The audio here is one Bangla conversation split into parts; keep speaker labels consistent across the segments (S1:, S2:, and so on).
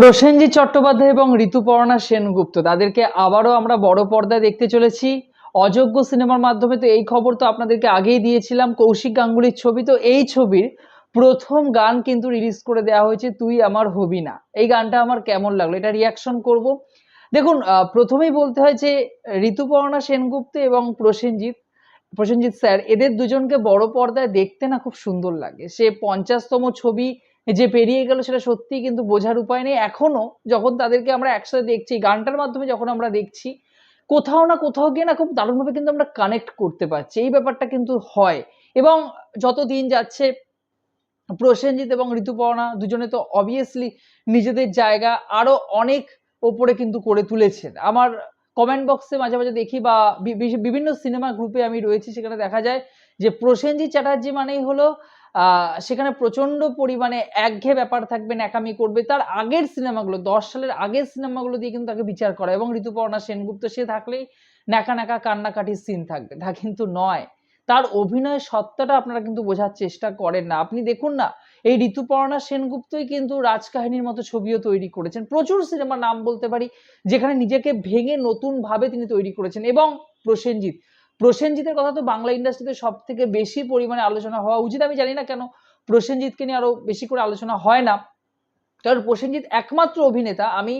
S1: প্রসেনজিৎ চট্টোপাধ্যায় এবং ঋতুপর্ণা সেনগুপ্ত, তাদেরকে আবারও আমরা বড় পর্দায় দেখতে চলেছি। অযোগ্য সিনেমার মাধ্যমে তো এই খবর তো আপনাদেরকে আগেই দিয়েছিলাম, কৌশিক গাঙ্গুলির ছবি। তো এই ছবির প্রথম গান কিন্তু রিলিজ করে দেওয়া হয়েছে, তুই আমার হবি না। এই গানটা আমার কেমন লাগল? এটা রিয়াকশন করব। দেখুন প্রথমেই বলতে হয় যে ঋতুপর্ণা সেনগুপ্ত এবং প্রসেনজিৎ প্রসেনজিৎ স্যার, এদের দুজনকে বড় পর্দায় দেখতে না খুব সুন্দর লাগে। সে পঞ্চাশতম ছবি যে পেরিয়ে গেল সেটা সত্যি কিন্তু বোঝার উপায় নেই। এখনও যখন তাদেরকে আমরা একসাথে দেখছি গানটার মাধ্যমে যখন আমরা দেখছি, কোথাও না কোথাও গিয়ে না খুব দারুণভাবে কিন্তু আমরা কানেক্ট করতে পারছি। এই ব্যাপারটা কিন্তু হয়। এবং যত দিন যাচ্ছে, প্রসেনজিৎ এবং ঋতুপর্ণা দুজনে তো অবভিয়াসলি নিজেদের জায়গা আরও অনেক ওপরে কিন্তু করে তুলেছেন। আমার কমেন্ট বক্সে মাঝে মাঝে দেখি বা বিভিন্ন সিনেমা গ্রুপে আমি রয়েছি, সেখানে দেখা যায় যে প্রসেনজিৎ চ্যাটার্জি মানেই হলো সেখানে প্রচণ্ড পরিমাণে একঘেয়ে ব্যাপার থাকবে, ন্যাকামি করবে। তার আগের সিনেমাগুলো, দশ সালের আগের সিনেমাগুলো দিয়ে কিন্তু তাকে বিচার করা। এবং ঋতুপর্ণা সেনগুপ্ত, সে থাকলেই ন্যাকা ন্যাকা কান্নাকাটির সিন থাকবে। তা কিন্তু নয়। তার অভিনয় সত্তাটা আপনারা কিন্তু বোঝার চেষ্টা করেন না। আপনি দেখুন না, এই ঋতুপর্ণা সেনগুপ্তই কিন্তু রাজকাহিনীর মতো ছবিও তৈরি করেছেন। প্রচুর সিনেমার নাম বলতে পারি, যেখানে নিজেকে ভেঙে নতুন ভাবে তিনি তৈরি করেছেন। এবং প্রসেনজিৎ প্রসেনজিতের কথা তো বাংলা ইন্ডাস্ট্রিতে সব থেকে বেশি পরিমাণে আলোচনা হওয়া উচিত। আমি জানি না কেন প্রসেনজিৎকে নিয়ে আরও বেশি করে আলোচনা হয় না। কারণ প্রসেনজিৎ একমাত্র অভিনেতা। আমি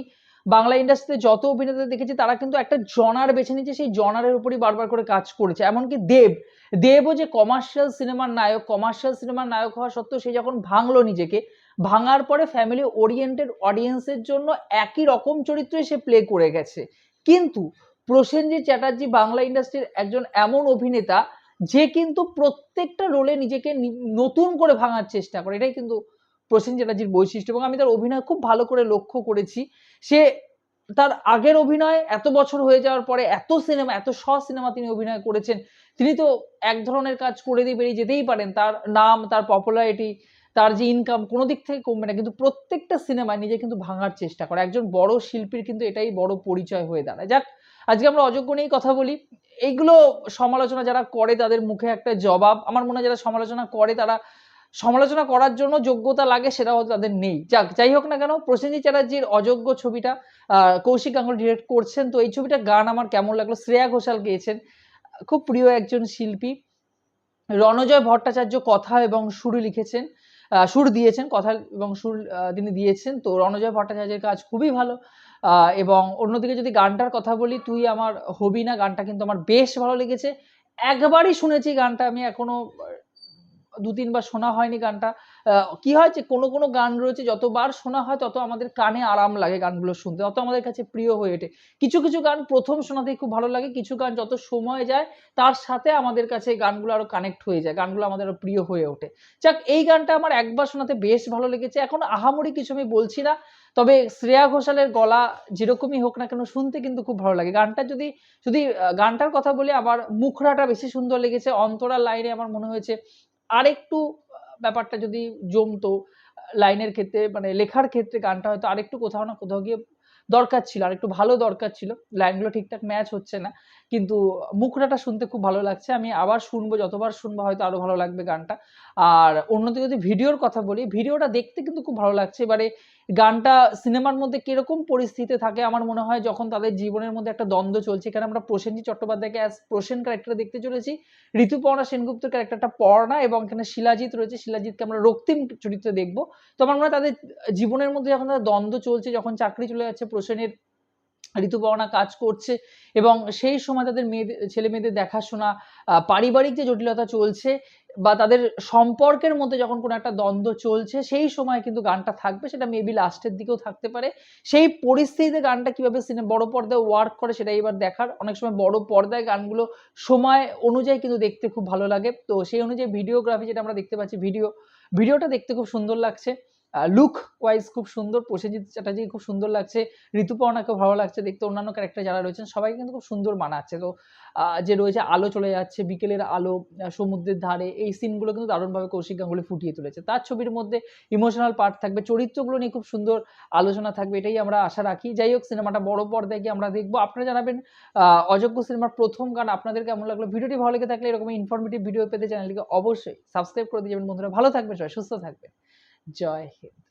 S1: বাংলা ইন্ডাস্ট্রিতে যত অভিনেতা দেখেছি, তারা কিন্তু একটা জনার বেছে নিয়েছে, সেই জনারের উপরই বারবার করে কাজ করেছে। এমনকি দেব, দেবও যে কমার্শিয়াল সিনেমার নায়ক কমার্শিয়াল সিনেমার নায়ক হওয়া সত্ত্বেও সে যখন ভাঙলো নিজেকে, ভাঙার পরে ফ্যামিলি ওরিয়েন্টেড অডিয়েন্সের জন্য একই রকম চরিত্রই সে প্লে করে গেছে। কিন্তু প্রসেনজিৎ চ্যাটার্জি বাংলা ইন্ডাস্ট্রির একজন এমন অভিনেতা যে কিন্তু প্রত্যেকটা রোলে নিজেকে নতুন করে ভাঙার চেষ্টা করে। এটাই কিন্তু প্রসেন চ্যাটার্জির বৈশিষ্ট্য এবং আমি তার অভিনয় খুব ভালো করে লক্ষ্য করেছি। সে তার আগের অভিনয় এত বছর হয়ে যাওয়ার পরে এত সিনেমা, এত শ সিনেমা তিনি অভিনয় করেছেন। তিনি তো এক ধরনের কাজ করে দিয়ে বেরিয়ে যেতেই পারেন। তার নাম, তার পপুলারিটি তার যে ইনকাম কোনো দিক থেকে কমবে না। কিন্তু প্রত্যেকটা সিনেমায় নিজে কিন্তু ভাঙার চেষ্টা করে। একজন বড় শিল্পীর কিন্তু এটাই বড় পরিচয় হয়ে দাঁড়ায়। যাক আজকে আমরা অযোগ্য নিয়েই কথা বলি। এইগুলো সমালোচনা যারা করে তাদের মুখে একটা জবাব। আমার মনে হয় যারা সমালোচনা করে তারা সমালোচনা করার জন্য যোগ্যতা লাগে সেটা হয়তো তাদের নেই। যাক, যাই হোক না কেন প্রসেনজিৎ চ্যাটার্জির অযোগ্য ছবিটা কৌশিক গাঙ্গুলি ডিরেক্ট করছেন। তো এই ছবিটা গান আমার কেমন লাগল? শ্রেয়া ঘোষাল গেয়েছেন, খুব প্রিয় একজন শিল্পী। রণজয় ভট্টাচার্য কথা এবং সুর লিখেছেন সুর দিয়েছেন, কথা এবং সুর তিনি দিয়েছেন। তো রণজয় ভট্টাচার্যের কাজ খুবই ভালো। এবং অন্যদিকে যদি গানটার কথা বলি তুই আমার হবি না গানটা কিন্তু আমার বেশ ভালো লেগেছে। একবারই শুনেছি গানটা আমি এখনও আহ, দু তিনবার শোনা হয়নি গানটা। কি হয় যে কোনো কোনো গান রয়েছে যতবার শোনা হয় তত আমাদের কানে আরাম লাগে গানগুলো শুনতে তত আমাদের কাছে প্রিয় হয়ে ওঠে। কিছু কিছু গান প্রথম শোনাতেই খুব ভালো লাগে কিছু গান যত সময় যায় তার সাথে আমাদের কাছে গানগুলো আরও কানেক্ট হয়ে যায় গানগুলো আমাদের আরও প্রিয় হয়ে ওঠে। যাক এই গানটা আমার একবার শোনাতে বেশ ভালো লেগেছে। এখন আহামরি কিছু আমি বলছি না তবে শ্রেয়া ঘোষালের গলা যেরকমই হোক না কেন শুনতে কিন্তু খুব ভালো লাগে। গানটা যদি যদি গানটার কথা বলি, আমার মুখরাটা বেশি সুন্দর লেগেছে। অন্তরার লাইনে আমার মনে হয়েছে আরেকটু ব্যাপারটা যদি জমতো লাইনের ক্ষেত্রে মানে লেখার ক্ষেত্রে গানটা হয়তো আরেকটু কোথাও না কোথাও গিয়ে দরকার ছিল, আরেকটু ভালো দরকার ছিল। লাইনগুলো ঠিকঠাক ম্যাচ হচ্ছে না। কিন্তু মুখরাটা শুনতে খুব ভালো লাগছে। আমি আবার শুনব, যতবার শুনব হয়তো আরও ভালো লাগবে গানটা। আর অন্যদিকে যদি ভিডিওর কথা বলি, ভিডিওটা দেখতে কিন্তু খুব ভালো লাগছে। এবারে গানটা সিনেমার মধ্যে কীরকম পরিস্থিতি থাকে আমার মনে হয় যখন তাদের জীবনের মধ্যে একটা দ্বন্দ্ব চলছে। এখানে আমরা প্রসেনজিৎ চট্টোপাধ্যায়কে অ্যাজ প্রসেন ক্যারেক্টার দেখতে চলেছি। ঋতুপর্ণা সেনগুপ্তের ক্যারেক্টারটা পর্ণা এবং এখানে শিলাজিৎ রয়েছে। শিলাজিৎকে আমরা রক্তিম চরিত্রে দেখব। তো আমার মনে হয় তাদের জীবনের মধ্যে যখন তাদের দ্বন্দ্ব চলছে, যখন চাকরি চলে যাচ্ছে, প্রসেনের ঋতুপর্ণা কাজ করছে এবং সেই সময় তাদের মেয়েদের ছেলে মেয়েদের দেখাশোনা পারিবারিক যে জটিলতা চলছে বা তাদের সম্পর্কের মধ্যে যখন কোনো একটা দ্বন্দ্ব চলছে, সেই সময় কিন্তু গানটা থাকবে। সেটা মেবি লাস্টের দিকেও থাকতে পারে। সেই পরিস্থিতিতে গানটা কীভাবে সিনে, বড় পর্দায় ওয়ার্ক করে সেটা এবার দেখার। অনেক সময় বড় পর্দায় গানগুলো সময় অনুযায়ী কিন্তু দেখতে খুব ভালো লাগে। তো সেই অনুযায়ী ভিডিওগ্রাফি যেটা আমরা দেখতে পাচ্ছি ভিডিও ভিডিওটা দেখতে খুব সুন্দর লাগছে। লুক ওয়াইজ খুব সুন্দর, প্রসেনজিৎ চ্যাটার্জি খুব সুন্দর লাগছে, ঋতুপর্ণাকেও ভালো লাগছে, দেখতে অন্যান্য ক্যারেক্টার যারা রয়েছেন সবাই কিন্তু খুব সুন্দর মানাচ্ছে। তো যে রয়েছে, আলো চলে যাচ্ছে, বিকেলের আলো সমুদ্রের ধারে, এই সিনগুলো কিন্তু দারুণভাবে কৌশিক গাঙ্গুলি ফুটিয়ে তুলেছে। তার ছবির মধ্যে ইমোশনাল পার্ট থাকবে, চরিত্রগুলো নিয়ে খুব সুন্দর আলোচনা থাকবে, এটাই আমরা আশা রাখি। যাই হোক, সিনেমাটা বড় পর্দায় গিয়ে আমরা দেখব। আপনারা জানাবেন অযোগ্য সিনেমার প্রথম গান, আপনাদের কেমন লাগল? ভিডিওটি ভালো লেগে থাকলে এরকম ইনফরমেটিভ ভিডিও পেতে চ্যানেলটিকে অবশ্যই সাবস্ক্রাইব করে দিয়ে যাবেন বন্ধুরা। ভালো থাকবেন সবাই, সুস্থ থাকবেন। জয় হিন্দ